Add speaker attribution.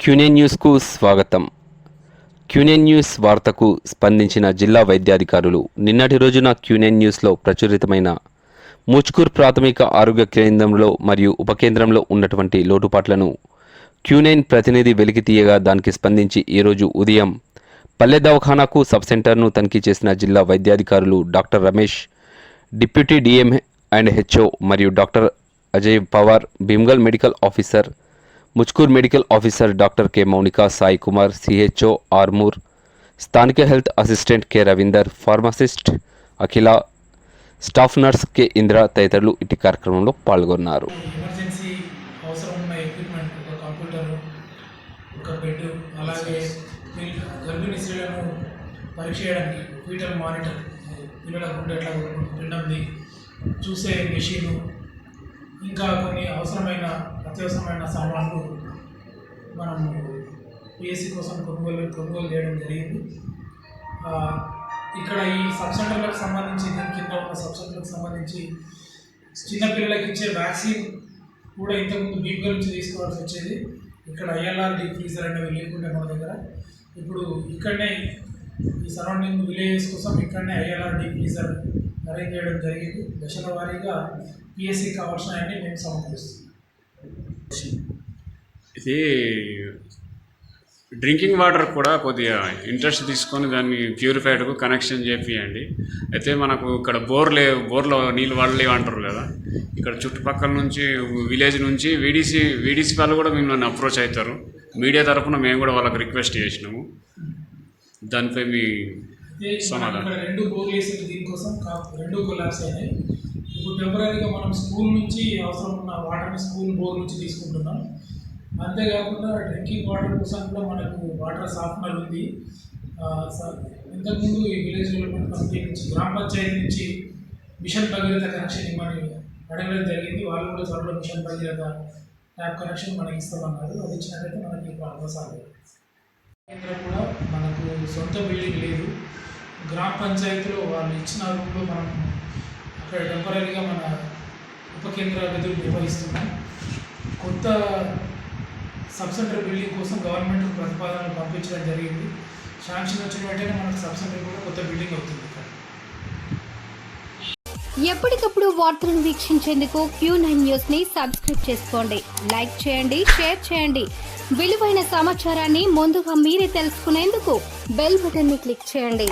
Speaker 1: క్యూనే న్యూస్కు స్వాగతం. క్యూనే న్యూస్ వార్తకు స్పందించిన జిల్లా వైద్యాధికారులు నిన్నటి రోజున క్యూనే న్యూస్లో ప్రచురితమైన ముచ్కూర్ ప్రాథమిక ఆరోగ్య కేంద్రంలో మరియు ఉప కేంద్రంలో ఉన్నటువంటి లోటుపాట్లను క్యూనైన్ ప్రతినిధి వెలికి తీయగా దానికి స్పందించి ఈరోజు ఉదయం పల్లె దవాఖానాకు సబ్ సెంటర్ను తనిఖీ చేసిన జిల్లా వైద్యాధికారులు doctor Ramesh deputy DM and HO మరియు doctor Ajay Pawar Bheemgal medical officer Muchkur medical officer doctor K Mounika Sai Kumar CHO Armoor స్థానిక health assistant K Ravinder pharmacist Akhila staff nurse K Indra తదితరులు ఇటు కార్యక్రమంలో పాల్గొన్నారు.
Speaker 2: అలాగే గర్భిణీ స్త్రీలను పరీక్ష చేయడానికి ఫీటల్ మానిటర్ పిల్లల గుండె ఎట్లా చూసే మెషీను ఇంకా కొన్ని అవసరమైన అత్యవసరమైన సామాన్లు మనం పిఎస్సి కోసం కొనుగోలు కొనుగోలు చేయడం జరిగింది. ఇక్కడ ఈ సబ్సెంటర్లకు సంబంధించి దీని కింద ఉన్న సబ్సెంటర్లకు సంబంధించి చిన్నపిల్లలకి ఇచ్చే వ్యాక్సిన్ కూడా ఇంతకుముందు బీప్ నుంచి తీసుకోవాల్సి వచ్చేది. ఇక్కడ ఐఎల్ఆర్ డీప్ ఫ్రీజర్ అనేవి లేకుండా మన దగ్గర. ఇప్పుడు ఇక్కడనే ఈ సరౌండింగ్ విలేజెస్ కోసం ఇక్కడనే ఐఎల్ఆర్ డీప్ ఫ్రీజర్ అరేంజ్ చేయడం జరిగింది. దశల వారీగా పిఎస్సి కావాల్సిన అన్ని మేము సమకూరుస్తున్నాం
Speaker 3: ఇది డ్రింకింగ్ వాటర్ కూడా కొద్దిగా ఇంట్రెస్ట్ తీసుకొని దాన్ని ప్యూరిఫైడ్కు కనెక్షన్ చేపియండి. అయితే మనకు ఇక్కడ బోర్ లే బోర్లో నీళ్ళు వాడలేవు అంటారు కదా ఇక్కడ చుట్టుపక్కల నుంచి విలేజ్ నుంచి వీడీసీ వీడీసీ వాళ్ళు కూడా మిమ్మల్ని అప్రోచ్ అవుతారు మీడియా తరఫున మేము కూడా వాళ్ళకి రిక్వెస్ట్ చేసినాము. దానిపై మీ సమాధానం.
Speaker 2: రెండు బోర్లు వేసిన దీనికోసం రెండు కొలాబ్స్ అయినాయి. ఇప్పుడు టెంపరీగా మనం స్కూల్ నుంచి అవసరం ఉన్న వాటర్ని స్కూల్ బోర్ నుంచి తీసుకుంటున్నాం. అంతేకాకుండా డ్రింకింగ్ వాటర్ కోసం కూడా మనకు వాటర్ సాఫ్ట్వేర్ ఉంది. ఇంతకుముందు ఈ విలేజ్ డెవలప్మెంట్ కమిటీ నుంచి గ్రామ పంచాయతీ నుంచి మిషన్ భగీరథ కనెక్షన్ ఇవ్వమని అడగడం జరిగింది. వాళ్ళు కూడా త్వరలో మిషన్ భగీరథ ట్యాప్ కనెక్షన్ మనకి ఇస్తామన్నారు. అది ఇచ్చినట్లయితే మనకి ప్రాబ్లమ్ సాగు కూడా మనకు సొంత బిల్డింగ్ లేదు. గ్రామ పంచాయతీలో వాళ్ళు ఇచ్చిన రూపంలో మనం అక్కడ టెంపరీగా మన ఉప కేంద్ర విధులు నిర్వహిస్తున్నాం కొత్త సబ్ సెంటర్ బిల్డింగ్ కోసం గవర్నమెంట్ ప్రతిపాదనలు పంపించడం జరిగింది. శాంక్షన్ వచ్చిన వెంటనే మనకు సబ్ సెంటర్ కూడా కొత్త బిల్డింగ్ అవుతుంది ఇక్కడ.
Speaker 4: ఎప్పటికప్పుడు వార్తలను వీక్షించేందుకు క్యూ నైన్ న్యూస్ని సబ్స్క్రైబ్ చేసుకోండి. లైక్ చేయండి షేర్ చేయండి. విలువైన సమాచారాన్ని ముందుగా మీరే తెలుసుకునేందుకు బెల్ బటన్ని క్లిక్ చేయండి.